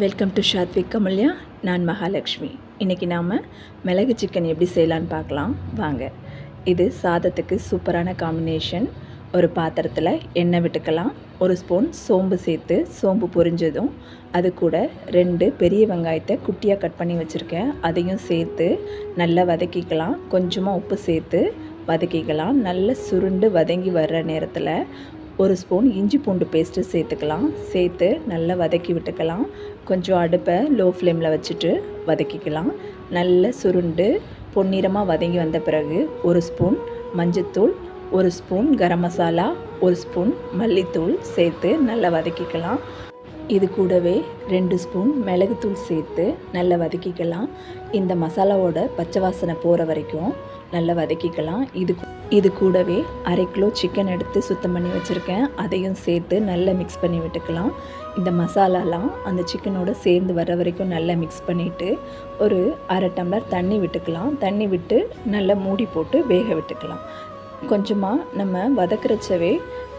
Welcome to Shathvik கமல்யா நான் மகாலட்சுமி. இன்றைக்கி நாம் மிளகு சிக்கன் எப்படி செய்யலான்னு பார்க்கலாம். வாங்க. இது சாதத்துக்கு சூப்பரான காம்பினேஷன் ஒரு பாத்திரத்தில் எண்ணெய் விட்டுக்கலாம். ஒரு ஸ்பூன் சோம்பு சேர்த்து சோம்பு பொரிஞ்சதும் அது கூட ரெண்டு பெரிய வெங்காயத்தை குட்டியாக கட் பண்ணி வச்சுருக்கேன். அதையும் சேர்த்து நல்லா வதக்கிக்கலாம். கொஞ்சமாக உப்பு சேர்த்து வதக்கிக்கலாம். நல்ல சுருண்டு வதங்கி வர்ற நேரத்தில் ஒரு ஸ்பூன் இஞ்சி பூண்டு பேஸ்ட்டு சேர்த்துக்கலாம். சேர்த்து நல்லா வதக்கி விட்டுக்கலாம். கொஞ்சம் அடுப்பை லோ ஃப்ளேமில் வச்சுட்டு வதக்கிக்கலாம். நல்ல சுருண்டு பொன்னிறமாக வதங்கி வந்த பிறகு ஒரு ஸ்பூன் மஞ்சத்தூள் ஒரு ஸ்பூன் கரம் மசாலா ஒரு ஸ்பூன் மல்லித்தூள் சேர்த்து நல்லா வதக்கிக்கலாம். இது கூடவே ரெண்டு ஸ்பூன் மிளகுத்தூள் சேர்த்து நல்லா வதக்கிக்கலாம். இந்த மசாலாவோட பச்சை வாசனை போகிற வரைக்கும் நல்லா வதக்கிக்கலாம். இது இது கூடவே அரை கிலோ சிக்கன் எடுத்து சுத்தம் பண்ணி வச்சுருக்கேன். அதையும் சேர்த்து நல்லா மிக்ஸ் பண்ணி விட்டுக்கலாம். இந்த மசாலாலாம் அந்த சிக்கனோட சேர்ந்து வர வரைக்கும் நல்லா மிக்ஸ் பண்ணிவிட்டு ஒரு அரை டம்ளர் தண்ணி விட்டுக்கலாம். தண்ணி விட்டு நல்லா மூடி போட்டு வேக விட்டுக்கலாம். கொஞ்சமாக நம்ம வதக்கிறச்சவே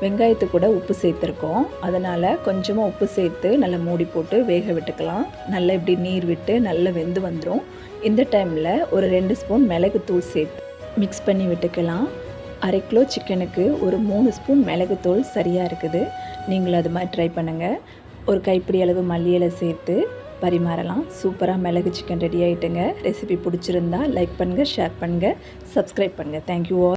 வெங்காயத்து கூட உப்பு சேர்த்துருக்கோம். அதனால் கொஞ்சமாக உப்பு சேர்த்து நல்லா மூடி போட்டு வேக விட்டுக்கலாம். நல்லா இப்படி நீர் விட்டு நல்லா வெந்து வந்துடும் இந்த டைமில் ஒரு ரெண்டு ஸ்பூன் மிளகுத்தூள் சேர்த்து மிக்ஸ் பண்ணி விட்டுக்கலாம். அரை கிலோ சிக்கனுக்கு ஒரு மூணு ஸ்பூன் மிளகுத்தூள் சரியாக இருக்குது. நீங்களும் அது மாதிரி ட்ரை பண்ணுங்கள் ஒரு கைப்பிடி அளவு மல்லி இலை சேர்த்து பரிமாறலாம். சூப்பராக மிளகு சிக்கன் ரெடி ஆகிட்டுங்க ரெசிபி பிடிச்சிருந்தா லைக் பண்ணுங்கள் ஷேர் பண்ணுங்கள் சப்ஸ்கிரைப் பண்ணுங்கள் தேங்க்யூ ஆல்